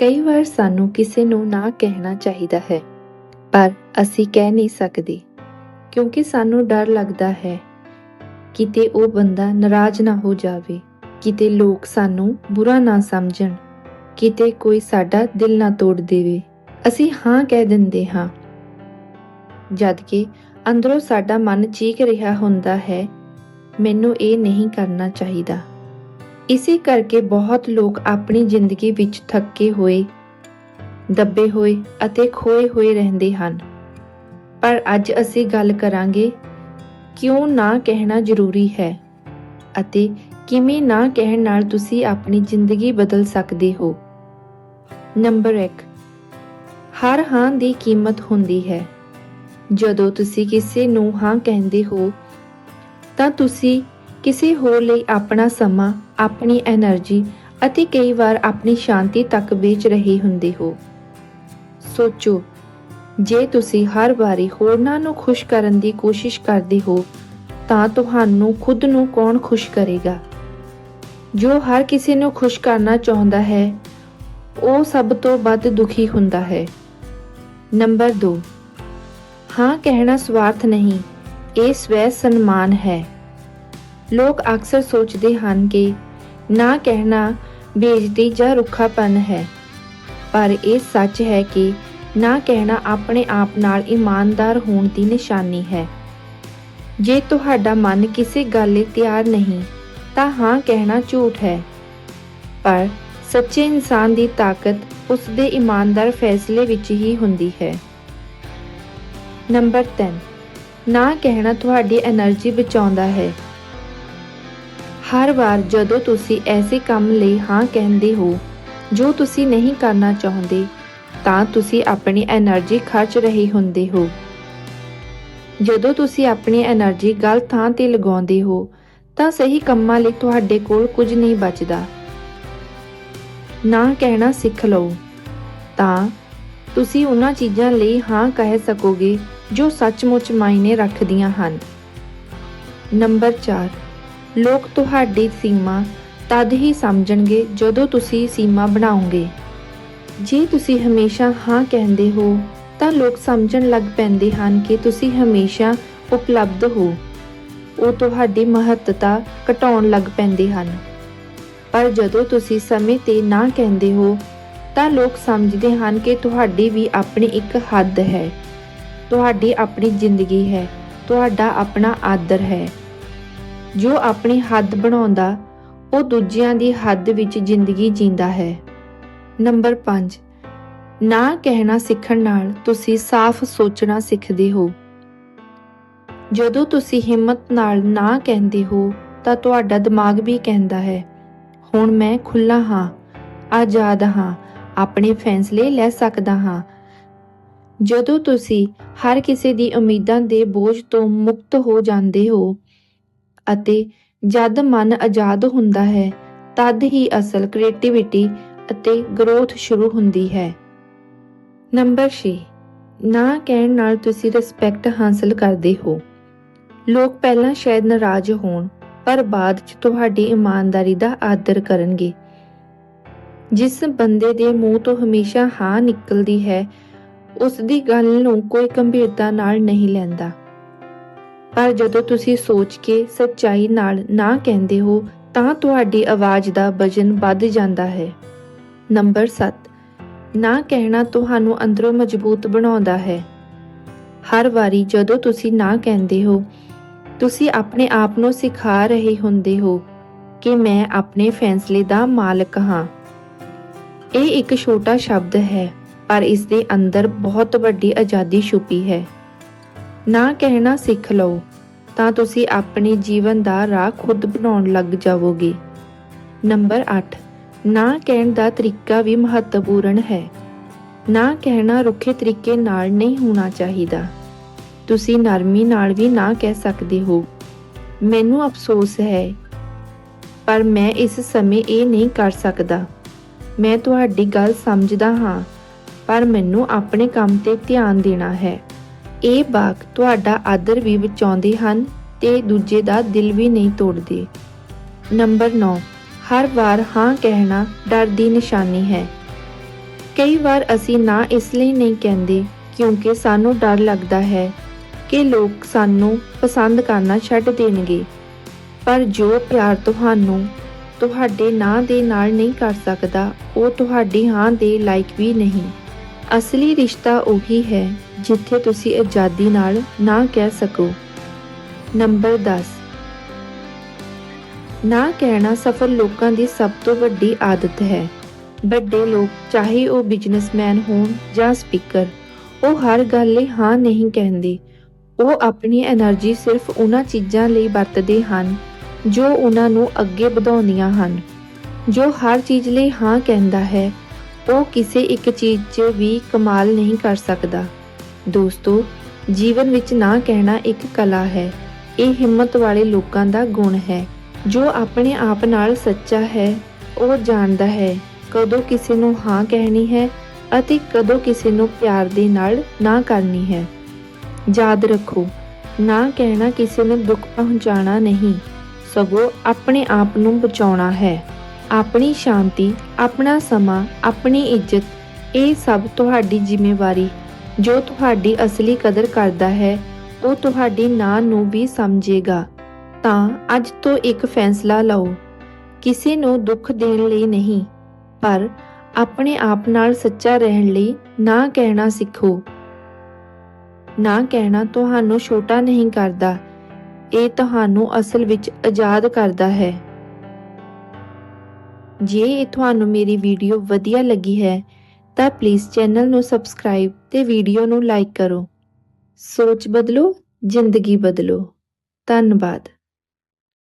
ਕਈ ਵਾਰ ਸਾਨੂੰ ਕਿਸੇ ਨੂੰ ਨਾ ਕਹਿਣਾ ਚਾਹੀਦਾ ਹੈ, ਪਰ ਅਸੀਂ ਕਹਿ ਨਹੀਂ ਸਕਦੇ, ਕਿਉਂਕਿ ਸਾਨੂੰ ਡਰ ਲੱਗਦਾ ਹੈ ਕਿਤੇ ਉਹ ਬੰਦਾ ਨਾਰਾਜ਼ ਨਾ ਹੋ ਜਾਵੇ, ਕਿਤੇ ਲੋਕ ਸਾਨੂੰ ਬੁਰਾ ਨਾ ਸਮਝਣ, ਕਿਤੇ ਕੋਈ ਸਾਡਾ ਦਿਲ ਨਾ ਤੋੜ ਦੇਵੇ। ਅਸੀਂ ਹਾਂ ਕਹਿ ਦਿੰਦੇ ਹਾਂ। ਜਦ ਕਿ ਅੰਦਰੋਂ ਸਾਡਾ ਮਨ ਚੀਕ ਰਿਹਾ ਹੁੰਦਾ ਹੈ, ਮੈਨੂੰ ਇਹ ਨਹੀਂ ਕਰਨਾ ਚਾਹੀਦਾ। ਇਸੇ ਕਰਕੇ ਬਹੁਤ ਲੋਕ ਆਪਣੀ ਜ਼ਿੰਦਗੀ ਵਿੱਚ ਥੱਕੇ ਹੋਏ, ਦੱਬੇ ਹੋਏ ਅਤੇ ਖੋਏ ਹੋਏ ਰਹਿੰਦੇ ਹਨ। ਪਰ ਅੱਜ ਅਸੀਂ ਗੱਲ ਕਰਾਂਗੇ, ਕਿਉਂ ਨਾ ਕਹਿਣਾ ਜ਼ਰੂਰੀ ਹੈ ਅਤੇ ਕਿਵੇਂ ਨਾ ਕਹਿਣ ਨਾਲ ਤੁਸੀਂ ਆਪਣੀ ਜ਼ਿੰਦਗੀ ਬਦਲ ਸਕਦੇ ਹੋ। ਨੰਬਰ 1 ਹਰ ਹਾਂ ਦੀ ਕੀਮਤ ਹੁੰਦੀ ਹੈ। ਜਦੋਂ ਤੁਸੀਂ ਕਿਸੇ ਨੂੰ ਹਾਂ ਕਹਿੰਦੇ ਹੋ, ਤਾਂ ਤੁਸੀਂ ਕਿਸੇ ਹੋਰ ਲਈ ਆਪਣਾ ਸਮਾਂ, ਆਪਣੀ એનર્ਜੀ ਅਤੇ ਕਈ ਵਾਰ ਆਪਣੀ ਸ਼ਾਂਤੀ ਤੱਕ ਵੇਚ ਰਹੇ ਹੁੰਦੇ ਹੋ। ਸੋਚੋ, ਜੇ ਤੁਸੀਂ ਹਰ ਵਾਰੀ ਹੋਰਨਾਂ ਨੂੰ ਖੁਸ਼ ਕਰਨ ਦੀ ਕੋਸ਼ਿਸ਼ ਕਰਦੇ ਹੋ, ਤਾਂ ਤੁਹਾਨੂੰ ਖੁਦ ਨੂੰ ਕੌਣ ਖੁਸ਼ ਕਰੇਗਾ? ਜੋ ਹਰ ਕਿਸੇ ਨੂੰ ਖੁਸ਼ ਕਰਨਾ ਚਾਹੁੰਦਾ ਹੈ, ਉਹ ਸਭ ਤੋਂ ਵੱਧ ਦੁਖੀ ਹੁੰਦਾ ਹੈ। ਨੰਬਰ 2 ਹਾਂ, ਕਹਿਣਾ ਸਵਾਰਥ ਨਹੀਂ, ਇਹ ਸਵੈ ਸਨਮਾਨ ਹੈ। ਲੋਕ ਅਕਸਰ ਸੋਚਦੇ ਹਨ ਕਿ ਨਾ ਕਹਿਣਾ ਬੇਇੱਜ਼ਤੀ ਜਾਂ ਰੁੱਖਾਪਨ ਹੈ। ਪਰ ਇਹ ਸੱਚ ਹੈ ਕਿ ਨਾ ਕਹਿਣਾ ਆਪਣੇ ਆਪ ਨਾਲ ਇਮਾਨਦਾਰ ਹੋਣ ਦੀ ਨਿਸ਼ਾਨੀ ਹੈ। ਜੇ ਤੁਹਾਡਾ ਮਨ ਕਿਸੇ ਗੱਲ ਲਈ ਤਿਆਰ ਨਹੀਂ, ਤਾਂ ਹਾਂ ਕਹਿਣਾ ਝੂਠ ਹੈ। ਪਰ ਸੱਚੇ ਇਨਸਾਨ ਦੀ ਤਾਕਤ ਉਸ ਦੇ ਇਮਾਨਦਾਰ ਫੈਸਲੇ ਵਿੱਚ ਹੀ ਹੁੰਦੀ ਹੈ। ਨੰਬਰ 3 ਨਾ ਕਹਿਣਾ ਤੁਹਾਡੀ એનર્ਜੀ ਬਚਾਉਂਦਾ ਹੈ। ਹਰ ਵਾਰ ਜਦੋਂ ਤੁਸੀਂ ਐਸੇ ਕੰਮ ਲਈ ਹਾਂ ਕਹਿੰਦੇ ਹੋ, ਜੋ ਤੁਸੀਂ ਨਹੀਂ ਕਰਨਾ ਚਾਹੁੰਦੇ, ਤਾਂ ਤੁਸੀਂ ਆਪਣੀ એનર્ਜੀ ਖਰਚ ਰਹੇ ਹੁੰਦੇ ਹੋ। ਜਦੋਂ ਤੁਸੀਂ ਆਪਣੀ એનર્ਜੀ ਗਲਤ ਥਾਂ ਤੇ ਲਗਾਉਂਦੇ ਹੋ, ਤਾਂ ਸਹੀ ਕੰਮਾਂ ਲਈ ਤੁਹਾਡੇ ਕੋਲ ਕੁਝ ਨਹੀਂ ਬਚਦਾ। ਨਾ ਕਹਿਣਾ ਸਿੱਖ ਲਓ। ਤਾਂ ਤੁਸੀਂ ਉਹਨਾਂ ਚੀਜ਼ਾਂ ਲਈ ਹਾਂ ਕਹਿ ਸਕੋਗੇ, ਜੋ ਸੱਚਮੁੱਚ ਮਾਇਨੇ ਰੱਖਦੀਆਂ ਹਨ। ਨੰਬਰ 4 ਲੋਕ ਤੁਹਾਡੀ ਸੀਮਾ ਤਦ ਹੀ ਸਮਝਣਗੇ ਜਦੋਂ ਤੁਸੀਂ ਸੀਮਾ ਬਣਾਓਗੇ। ਜੇ ਤੁਸੀਂ ਹਮੇਸ਼ਾ ਹਾਂ ਕਹਿੰਦੇ ਹੋ, ਤਾਂ ਲੋਕ ਸਮਝਣ ਲੱਗ ਪੈਂਦੇ ਹਨ ਕਿ ਤੁਸੀਂ ਹਮੇਸ਼ਾ ਉਪਲਬਧ ਹੋ। ਉਹ ਤੁਹਾਡੀ ਮਹੱਤਤਾ ਘਟਾਉਣ ਲੱਗ ਪੈਂਦੇ ਹਨ। ਪਰ ਜਦੋਂ ਤੁਸੀਂ ਸਮੇਂ ਤੇ ਨਾ ਕਹਿੰਦੇ ਹੋ, ਤਾਂ ਲੋਕ ਸਮਝਦੇ ਹਨ ਕਿ ਤੁਹਾਡੀ ਵੀ ਆਪਣੀ ਇੱਕ ਹੱਦ ਹੈ। ਤੁਹਾਡੀ ਆਪਣੀ ਜ਼ਿੰਦਗੀ ਹੈ। ਤੁਹਾਡਾ ਆਪਣਾ ਆਦਰ ਹੈ। ਜੋ ਆਪਣੀ ਹੱਦ ਬਣਾਉਂਦਾ, ਉਹ ਦੂਜਿਆਂ ਦੀ ਹੱਦ ਵਿੱਚ ਜ਼ਿੰਦਗੀ ਜੀਂਦਾ ਹੈ। ਨੰਬਰ 5 ਨਾ ਕਹਿਣਾ ਸਿੱਖਣ ਨਾਲ ਤੁਸੀਂ ਸਾਫ਼ ਸੋਚਣਾ ਸਿੱਖਦੇ ਹੋ। ਜਦੋਂ ਤੁਸੀਂ ਹਿੰਮਤ ਨਾਲ ਨਾ ਕਹਿੰਦੇ ਹੋ, ਤਾਂ ਤੁਹਾਡਾ ਦਿਮਾਗ ਵੀ ਕਹਿੰਦਾ ਹੈ, ਹੁਣ ਮੈਂ ਖੁੱਲਾ ਹਾਂ, ਆਜ਼ਾਦ ਹਾਂ, ਆਪਣੇ ਫੈਸਲੇ ਲੈ ਸਕਦਾ ਹਾਂ। ਜਦੋਂ ਤੁਸੀਂ ਹਰ ਕਿਸੇ ਦੀ ਉਮੀਦਾਂ ਦੇ ਬੋਝ ਤੋਂ ਮੁਕਤ ਹੋ ਜਾਂਦੇ ਹੋ ਅਤੇ ਜਦ ਮਨ ਆਜ਼ਾਦ ਹੁੰਦਾ ਹੈ, ਤਦ ਹੀ ਅਸਲ ਕ੍ਰੀਏਟੀਵਿਟੀ ਅਤੇ ਗਰੋਥ ਸ਼ੁਰੂ ਹੁੰਦੀ ਹੈ। ਨੰਬਰ 6 ਨਾ ਕਹਿਣ ਨਾਲ ਤੁਸੀਂ ਰਿਸਪੈਕਟ ਹਾਸਲ ਕਰਦੇ ਹੋ। ਲੋਕ ਪਹਿਲਾਂ ਸ਼ਾਇਦ ਨਾਰਾਜ਼ ਹੋਣ, ਪਰ ਬਾਅਦ ਚ ਤੁਹਾਡੀ ਇਮਾਨਦਾਰੀ ਦਾ ਆਦਰ ਕਰਨਗੇ। ਜਿਸ ਬੰਦੇ ਦੇ ਮੂੰਹ ਤੋਂ ਹਮੇਸ਼ਾ ਹਾਂ ਨਿਕਲਦੀ ਹੈ ਉਸ ਦੀ ਗੱਲ ਨੂੰ ਕੋਈ ਗੰਭੀਰਤਾ ਨਾਲ ਨਹੀਂ ਲੈਂਦਾ। ਪਰ ਜਦੋਂ ਤੁਸੀਂ ਸੋਚ ਕੇ ਸੱਚਾਈ ਨਾਲ ਨਾ ਕਹਿੰਦੇ ਹੋ, ਤਾਂ ਤੁਹਾਡੀ ਆਵਾਜ਼ ਦਾ ਵਜਨ ਵੱਧ ਜਾਂਦਾ ਹੈ। ਨੰਬਰ 7 ਨਾ ਕਹਿਣਾ ਤੁਹਾਨੂੰ ਅੰਦਰੋਂ ਮਜ਼ਬੂਤ ਬਣਾਉਂਦਾ ਹੈ। ਹਰ ਵਾਰੀ ਜਦੋਂ ਤੁਸੀਂ ਨਾ ਕਹਿੰਦੇ ਹੋ, ਤੁਸੀਂ ਆਪਣੇ ਆਪ ਨੂੰ ਸਿਖਾ ਰਹੇ ਹੁੰਦੇ ਹੋ ਕਿ ਮੈਂ ਆਪਣੇ ਫੈਸਲੇ ਦਾ ਮਾਲਕ ਹਾਂ। ਇਹ ਇੱਕ ਛੋਟਾ ਸ਼ਬਦ ਹੈ, ਪਰ ਇਸ ਦੇ ਅੰਦਰ ਬਹੁਤ ਵੱਡੀ ਆਜ਼ਾਦੀ ਛੁਪੀ ਹੈ। ਨਾ ਕਹਿਣਾ ਸਿੱਖ ਲਓ, ਤਾਂ ਤੁਸੀਂ ਆਪਣੇ ਜੀਵਨ ਦਾ ਰਾਹ ਖੁਦ ਬਣਾਉਣ ਲੱਗ ਜਾਵੋਗੇ। ਨੰਬਰ 8 ਨਾ ਕਹਿਣ ਦਾ ਤਰੀਕਾ ਵੀ ਮਹੱਤਵਪੂਰਨ ਹੈ। ਨਾ ਕਹਿਣਾ ਰੁੱਖੇ ਤਰੀਕੇ ਨਾਲ ਨਹੀਂ ਹੋਣਾ ਚਾਹੀਦਾ। ਤੁਸੀਂ ਨਰਮੀ ਨਾਲ ਵੀ ਨਾ ਕਹਿ ਸਕਦੇ ਹੋ। ਮੈਨੂੰ ਅਫਸੋਸ ਹੈ, ਪਰ ਮੈਂ ਇਸ ਸਮੇਂ ਇਹ ਨਹੀਂ ਕਰ ਸਕਦਾ। ਮੈਂ ਤੁਹਾਡੀ ਗੱਲ ਸਮਝਦਾ ਹਾਂ, ਪਰ ਮੈਨੂੰ ਆਪਣੇ ਕੰਮ ਤੇ ਧਿਆਨ ਦੇਣਾ ਹੈ। ਇਹ ਬਾਗ ਤੁਹਾਡਾ ਆਦਰ ਵੀ ਬਚਾਉਂਦੇ ਹਨ ਤੇ ਦੂਜੇ ਦਾ ਦਿਲ ਵੀ ਨਹੀਂ ਤੋੜਦੇ। ਨੰਬਰ 9 ਹਰ ਵਾਰ ਹਾਂ ਕਹਿਣਾ ਡਰ ਦੀ ਨਿਸ਼ਾਨੀ ਹੈ। ਕਈ ਵਾਰ ਅਸੀਂ ਨਾ ਇਸ ਲਈ ਨਹੀਂ ਕਹਿੰਦੇ, ਕਿਉਂਕਿ ਸਾਨੂੰ ਡਰ ਲੱਗਦਾ ਹੈ ਕਿ ਲੋਕ ਸਾਨੂੰ ਪਸੰਦ ਕਰਨਾ ਛੱਡ ਦੇਣਗੇ। ਪਰ ਜੋ ਪਿਆਰ ਤੁਹਾਨੂੰ ਤੁਹਾਡੇ ਨਾਂ ਦੇ ਨਾਲ ਨਹੀਂ ਕਰ ਸਕਦਾ, ਉਹ ਤੁਹਾਡੀ ਹਾਂ ਦੇ ਲਾਇਕ ਵੀ ਨਹੀਂ। ਅਸਲੀ ਰਿਸ਼ਤਾ ਉਹੀ ਹੈ, ਜਿੱਥੇ ਤੁਸੀਂ ਆਜ਼ਾਦੀ ਨਾਲ ਨਾ ਕਹਿ ਸਕੋ। ਨੰਬਰ 10 ਨਾ ਕਹਿਣਾ ਸਫਲ ਲੋਕਾਂ ਦੀ ਸਭ ਤੋਂ ਵੱਡੀ ਆਦਤ ਹੈ। ਵੱਡੇ ਲੋਕ, ਚਾਹੇ ਉਹ ਬਿਜ਼ਨਸਮੈਨ ਹੋਣ ਜਾਂ ਸਪੀਕਰ, ਉਹ ਹਰ ਗੱਲ ਲਈ ਹਾਂ ਨਹੀਂ ਕਹਿੰਦੇ। ਉਹ ਆਪਣੀ એનર્ਜੀ ਸਿਰਫ ਉਹਨਾਂ ਚੀਜ਼ਾਂ ਲਈ ਵਰਤਦੇ ਹਨ, ਜੋ ਉਹਨਾਂ ਨੂੰ ਅੱਗੇ ਵਧਾਉਂਦੀਆਂ ਹਨ, ਜੋ ਹਰ ਚੀਜ਼ ਲਈ ਹਾਂ ਕਹਿੰਦਾ ਹੈ। ਉਹ ਕਿਸੇ ਇੱਕ ਚੀਜ਼ 'ਚ ਵੀ ਕਮਾਲ ਨਹੀਂ ਕਰ ਸਕਦਾ। ਦੋਸਤੋ, ਜੀਵਨ ਵਿੱਚ ਨਾ ਕਹਿਣਾ ਇੱਕ ਕਲਾ ਹੈ। ਇਹ ਹਿੰਮਤ ਵਾਲੇ ਲੋਕਾਂ ਦਾ ਗੁਣ ਹੈ। ਜੋ ਆਪਣੇ ਆਪ ਨਾਲ ਸੱਚਾ ਹੈ, ਉਹ ਜਾਣਦਾ ਹੈ, ਕਦੋਂ ਕਿਸੇ ਨੂੰ ਹਾਂ ਕਹਿਣੀ ਹੈ ਅਤੇ ਕਦੋਂ ਕਿਸੇ ਨੂੰ ਪਿਆਰ ਦੇ ਨਾਲ ਨਾ ਕਰਨੀ ਹੈ। ਯਾਦ ਰੱਖੋ, ਨਾ ਕਹਿਣਾ ਕਿਸੇ ਨੂੰ ਦੁੱਖ ਪਹੁੰਚਾਉਣਾ ਨਹੀਂ, ਸਗੋਂ ਆਪਣੇ ਆਪ ਨੂੰ ਬਚਾਉਣਾ ਹੈ। ਆਪਣੀ ਸ਼ਾਂਤੀ, ਆਪਣਾ ਸਮਾਂ, ਆਪਣੀ ਇੱਜ਼ਤ, ਇਹ ਸਭ ਤੁਹਾਡੀ ਜ਼ਿੰਮੇਵਾਰੀ। ਜੋ ਤੁਹਾਡੀ ਅਸਲੀ ਕਦਰ ਕਰਦਾ ਹੈ, ਉਹ ਤੁਹਾਡੀ ਨਾਂ ਨੂੰ ਵੀ ਸਮਝੇਗਾ। ਤਾਂ ਅੱਜ ਤੋਂ ਇੱਕ ਫੈਸਲਾ ਲਓ। ਕਿਸੇ ਨੂੰ ਦੁੱਖ ਦੇਣ ਲਈ ਨਹੀਂ, ਪਰ ਆਪਣੇ ਆਪ ਨਾਲ ਸੱਚਾ ਰਹਿਣ ਲਈ ਨਾ ਕਹਿਣਾ ਸਿੱਖੋ। ਨਾ ਕਹਿਣਾ ਤੁਹਾਨੂੰ ਛੋਟਾ ਨਹੀਂ ਕਰਦਾ, ਇਹ ਤੁਹਾਨੂੰ ਅਸਲ ਵਿੱਚ ਆਜ਼ਾਦ ਕਰਦਾ ਹੈ। ਜੇ ਇਹ ਤੁਹਾਨੂੰ ਮੇਰੀ ਵੀਡੀਓ ਵਧੀਆ ਲੱਗੀ ਹੈ, ਤਾਂ ਪਲੀਜ਼ ਚੈਨਲ ਨੂੰ ਸਬਸਕ੍ਰਾਈਬ ਤੇ ਵੀਡੀਓ ਨੂੰ ਲਾਈਕ ਕਰੋ। ਸੋਚ ਬਦਲੋ, ਜ਼ਿੰਦਗੀ ਬਦਲੋ। ਧੰਨਵਾਦ।